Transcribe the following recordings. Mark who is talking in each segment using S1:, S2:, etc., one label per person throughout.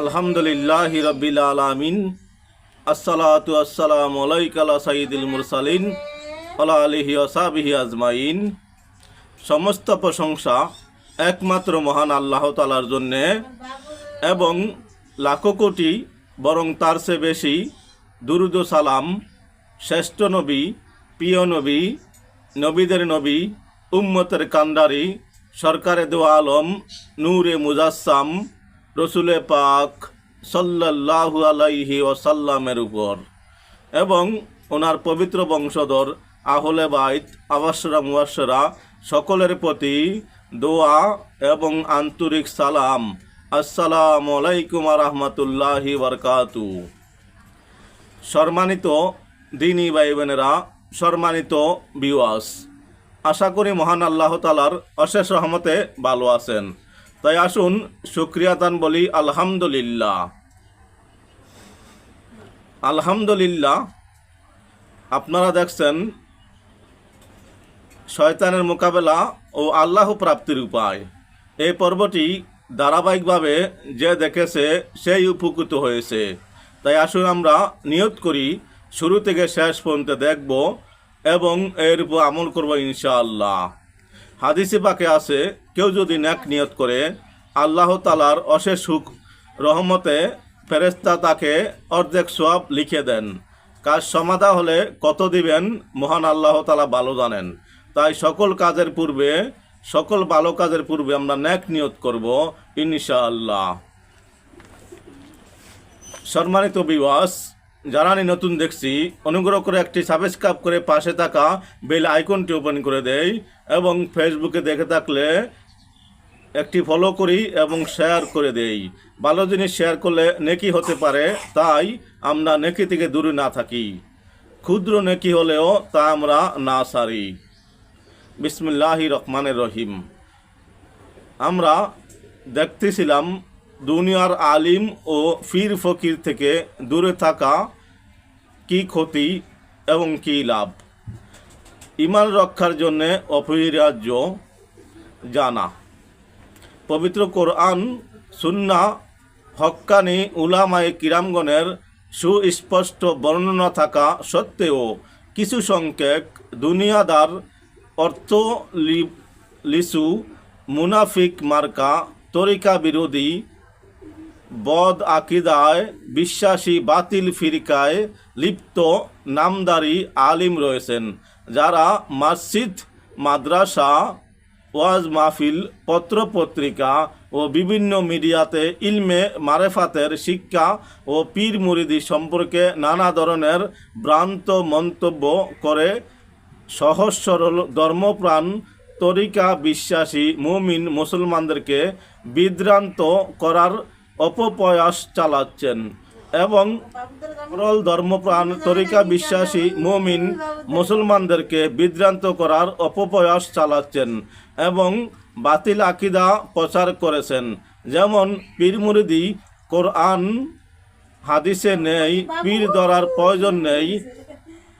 S1: আলহামদুলিল্লাহ রবিল আলামিন। আসসালাতু আসসালামু আলাইকা সাইদুল মুরসালিন, আলা আলিহি আজমাইন। সমস্ত প্রশংসা একমাত্র মহান আল্লাহ তালার জন্যে এবং লাখো কোটি বরং তার চেয়ে বেশি দুরুদ সালাম শ্রেষ্ঠ নবী, প্রিয় নবী, নবীদের নবী, উম্মতের কান্ডারি সরকারে দো আলম, নূরে মুজাসসাম রসুলে পাক সাল্লাল্লাহু আলাইহি ওয়াসাল্লামের উপর। এবং ওনার পবিত্র বংশধর আহলে বাইত, আবাসরা মুয়াসরা সকলের প্রতি দোয়া এবং আন্তরিক সালাম। আসসালামু আলাইকুম রহমতুল্লাহি বরকাতু। সম্মানিত দিনী ভাই বোনেরা সম্মানিত বিওয়াস আশা করি মহান আল্লাহ তালার অশেষ রহমতে ভালো আছেন। তাই আসুন সুক্রিয়াতান বলি আলহামদুলিল্লাহ। আলহামদুলিল্লাহ, আপনারা দেখছেন শয়তানের মোকাবেলা ও আল্লাহ প্রাপ্তির উপায়। এই পর্বটি ধারাবাহিকভাবে যে দেখেছে, সেই উপকৃত হয়েছে। তাই আসুন আমরা নিয়ত করি, শুরু থেকে শেষ পর্যন্ত দেখব এবং এর উপর আমল করব ইনশাআল্লাহ। হাদিসে পাকে আছে, কেউ যদি ন্যাক নিয়ত করে, আল্লাহ তালার অশেষ সুখ রহমতে ফেরেস্তা তাকে অর্ধেক সোয়াব লিখে দেন। কাজ সমাধা হলে কত দিবেন, মহান আল্লাহ তালা ভালো জানেন। তাই সকল কাজের পূর্বে, সকল ভালো কাজের পূর্বে আমরা ন্যাক নিয়ত করব, ইনশাআল্লাহ। সম্মানিত বিবাস যারা আমি নতুন দেখছি, অনুগ্রহ করে একটি সাবস্ক্রাইব করে পাশে থাকা বেল আইকনটি ওপেন করে দেই। এবং ফেসবুকে দেখে থাকলে একটি ফলো করি এবং শেয়ার করে দেই। ভালো জিনিস শেয়ার করলে নেকি হতে পারে, তাই আমরা নেকি থেকে দূরে না থাকি। ক্ষুদ্র নেকি হলেও তা আমরা না সারি। বিসমিল্লাহি রহমানের রহিম। আমরা দেখতেছিলাম দুনিয়ার আলিম ও ফির ফকির থেকে দূরে থাকা কি ক্ষতি এবং কি লাভ। ইমান রক্ষার জন্যে অপরিহার্য জানা। পবিত্র কোরআন, সুন্না, হক্কানি, উলামায়ে কিরামগণের সুস্পষ্ট বর্ণনা থাকা সত্ত্বেও কিছু সংখ্যক দুনিয়াদার অর্থ লিসু, মুনাফিক মার্কা, তরিকা বিরোধী, বদ আকিদায়, বিশ্বাসী বাতিল ফিরিকায় লিপ্ত নামদারি আলিম রয়েছেন। যারা মসজিদ, মাদ্রাসা, ওয়াজ মাহফিল, পত্রপত্রিকা ও বিভিন্ন মিডিয়াতে ইলমে মারেফাতের শিক্ষা ও পীর মুরিদি সম্পর্কে নানা ধরনের ভ্রান্ত মন্তব্য করে সহজ সরল ধর্মপ্রাণ তরিকা বিশ্বাসী মুমিন মুসলমানদেরকে বিভ্রান্ত করার অপপ্রয়াস চালাচ্ছেন। এবং সরল ধর্মপ্রাণ তরিকা বিশ্বাসী মুমিন মুসলমানদেরকে বিভ্রান্ত করার অপপ্রয়াস চালাচ্ছেন এবং বাতিল আকিদা প্রচার করেছেন। যেমন পীর মুরিদি কোরআন, হাদিসে নেই, পীর ধরার প্রয়োজন নেই,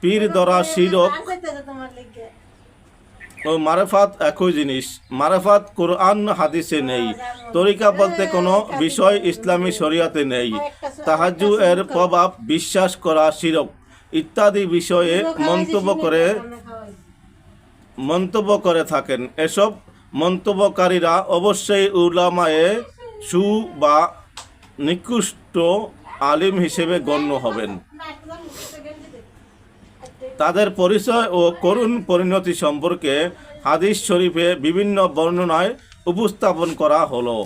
S1: পীর ধরা শিরক। ও মারেফাত একই জিনিস। মারেফাত কোরআন হাদিসে নেই। তরিকা বলতে কোনো বিষয় ইসলামী শরিয়াতে নেই। তাহাজু এর প্রভাব বিশ্বাস করা শিরক। ইত্যাদি বিষয়ে মন্তব্য করে মন্তব্য করে থাকেন। এসব মন্তব্যকারীরা অবশ্যই উলামায়ে সু বা নিকৃষ্ট আলিম হিসেবে গণ্য হবেন। তাদের পরিচয় ও করুণ পরিণতি সম্পর্কে হাদিস শরীফে বিভিন্ন বর্ণনায় উপস্থাপন করা হলো।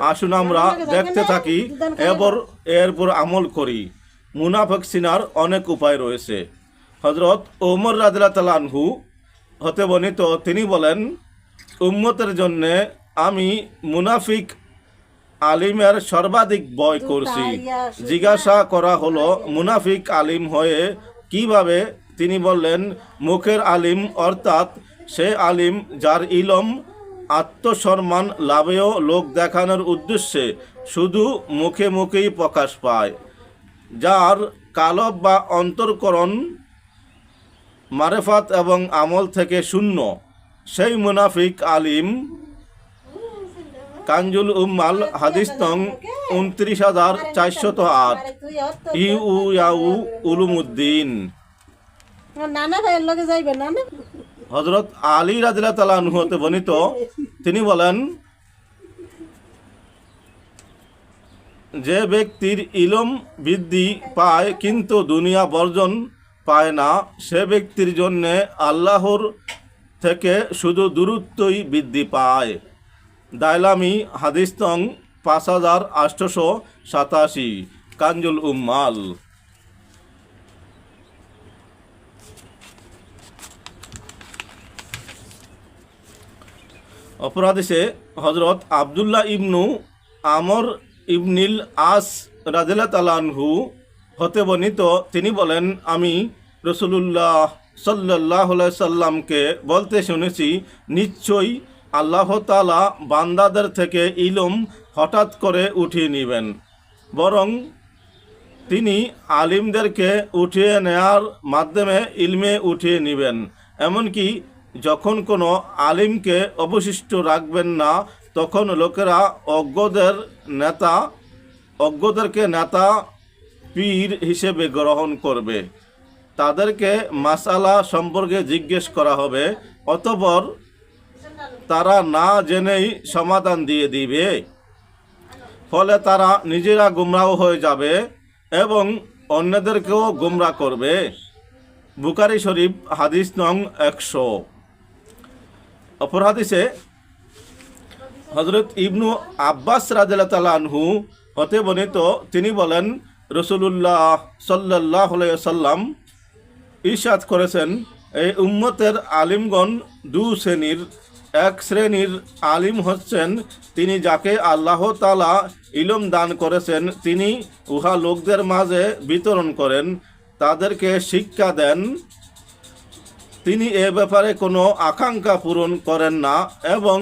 S1: আসুন আমরা দেখতে থাকি এরপর এরপর আমল করি। মুনাফেক সিনার অনেক উপায় রয়েছে। হজরত ওমর রাজলা তালানহু হতে বর্ণিত তিনি বলেন উম্মতের জন্যে আমি মুনাফিক আলিমের সর্বাধিক বয় করছি। জিজ্ঞাসা করা হলো মুনাফিক আলিম হয়ে কীভাবে তিনি বললেন, মুখের আলিম, অর্থাৎ সে আলিম যার ইলম আত্মসম্মান লাভেও লোক দেখানোর উদ্দেশ্যে শুধু মুখে মুখেই প্রকাশ পায়, যার কালব বা অন্তর্করণ মারেফাত এবং আমল থেকে শূন্য। সেই মুনাফিক আলিম কাঞ্জুল উম্মাল, হাদিস নং উনত্রিশ হাজার চারশত আট। ইউ উলুমুদ্দিন। হজরত আলী রাজিল্লা তালা হতে বর্ণিত, তিনি বলেন, যে ব্যক্তির ইলম বৃদ্ধি পায় কিন্তু দুনিয়া বর্জন পায় না, সে ব্যক্তির জন্যে আল্লাহর থেকে শুধু দূরত্বই বৃদ্ধি পায়। দাইলামি হাদিস্তং পাঁচ হাজার আটশোশো সাতাশি কাঞ্জুল উম্মাল। অপরাধীসে হজরত আবদুল্লাহ ইবনু আমর ইবনিল আস রাজেলা তালানহু হতে বর্ণিত। তিনি বলেন, আমি রসুলুল্লাহ সাল্লাহ সাল্লামকে বলতে শুনেছি, নিশ্চয়ই আল্লাহ তালা বান্দাদের থেকে ইলম হঠাৎ করে উঠিয়ে নেবেন। বরং তিনি আলিমদেরকে উঠিয়ে নেয়ার মাধ্যমে ইলমে উঠিয়ে নেবেন। এমনকি যখন কোনো আলিমকে অবশিষ্ট রাখবেন না, তখন লোকেরা অজ্ঞদের নেতা, অজ্ঞদেরকে নেতা পীর হিসেবে গ্রহণ করবে। তাদেরকে মাসালা সম্পর্কে জিজ্ঞেস করা হবে, অতপর তারা না জেনেই সমাধান দিয়ে দিবে। ফলে তারা নিজেরা গুমরাহ হয়ে যাবে এবং অন্যদেরকেও গুমরা করবে। বুকারি শরীফ, হাদিস নং একশো। অপর হাদিসে হজরত ইবনু আব্বাস রাজু হতে বর্ণিত, তিনি বলেন, রসুলুল্লাহ সাল্লাহ সাল্লাম ইরশাদ করেছেন, এই উম্মতের আলিমগণ দু শ্রেণির, এক শ্রেণির আলিম হচ্ছেন, তিনি যাকে আল্লাহ তালা ইলম দান করেছেন, তিনি উহা লোকদের মাঝে বিতরণ করেন, তাদেরকে শিক্ষা দেন। তিনি এ ব্যাপারে কোনো আকাঙ্ক্ষা পূরণ করেন না এবং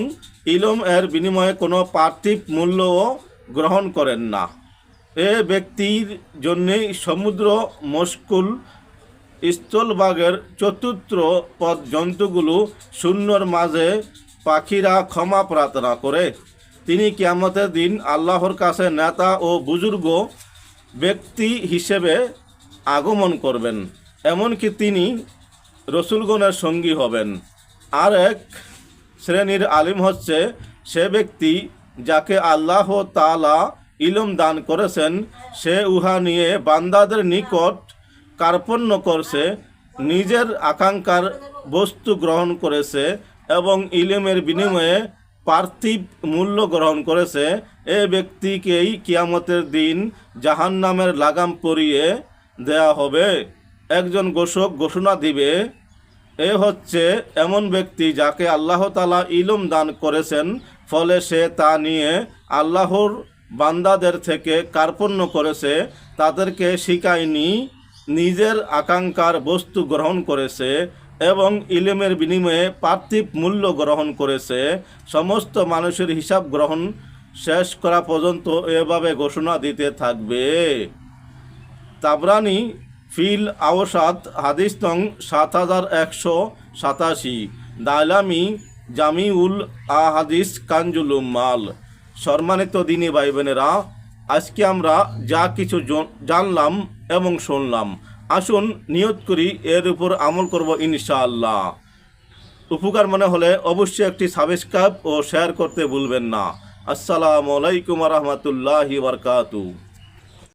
S1: ইলম এর বিনিময়ে কোনো পার্থিব মূল্যও গ্রহণ করেন না। এ ব্যক্তির জন্যেই সমুদ্র মস্কুল স্থলভাগের চতুর্থ পদ জন্তুগুলো শূন্যর মাঝে পাখিরা ক্ষমা প্রার্থনা করে। তিনি কিয়ামতের দিন আল্লাহর কাছে নেতা ও বুজুর্গ ব্যক্তি হিসেবে আগমন করবেন। এমনকি তিনি রসুলগণের সঙ্গী হবেন। আর এক শ্রেণির আলিম হচ্ছে সে ব্যক্তি যাকে আল্লাহ তালা ইলম দান করেছেন, সে উহা নিয়ে বান্দাদের নিকট কার্পণ্য করছে, নিজের আকাঙ্ক্ষার বস্তু গ্রহণ করেছে এবং ইলমের বিনিময়ে পার্থিব মূল্য গ্রহণ করেছে। এ ব্যক্তিকেই কিয়ামতের দিন জাহান্নামের লাগাম পরিয়ে দেয়া হবে। একজন ঘোষক ঘোষণা দিবে, এ হচ্ছে এমন ব্যক্তি যাকে আল্লাহ তালা ইলম দান করেছেন, ফলে সে তা নিয়ে আল্লাহর বান্দাদের থেকে কার্পণ্য করেছে, তাদেরকে শিখায়নি, নিজের আকাঙ্ক্ষার বস্তু গ্রহণ করেছে এবং ইলমের বিনিময়ে পার্থিব মূল্য গ্রহণ করেছে, সমস্ত মানুষের হিসাব গ্রহণ শেষ করা পর্যন্ত এভাবে ঘোষণা দিতে থাকবে। তাবরানি ফিল আওসাদ হাদিস নং সাত হাজার একশো সাতাশি। দাইলামি জামিউল আহাদিস কাঞ্জুল উম্মাল সম্মানিত দিনী ভাই বোনেরা আজকে আমরা যা কিছু জন- জানলাম এবং শুনলাম, আসুন নিয়ত করি এর উপর আমল করব ইনশাআল্লাহ। উপকার মনে হলে অবশ্যই একটি সাবস্ক্রাইব ও শেয়ার করতে ভুলবেন না। আসসালামু আলাইকুম রহমতুল্লাহি বরকাতু